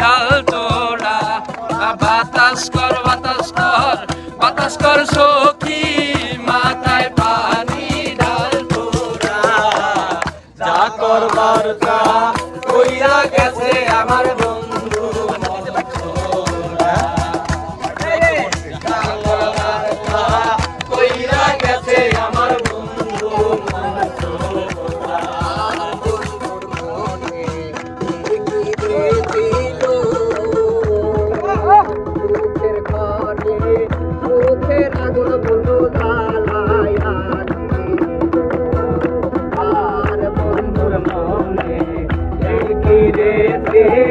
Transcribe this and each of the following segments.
ডাল তোলা। বাতাস কর বাতাস কর বাতাস কর সখী, মাথায় পানি ডাল তোলা। যা করবার তা কইরা গেছে আমার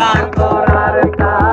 canto.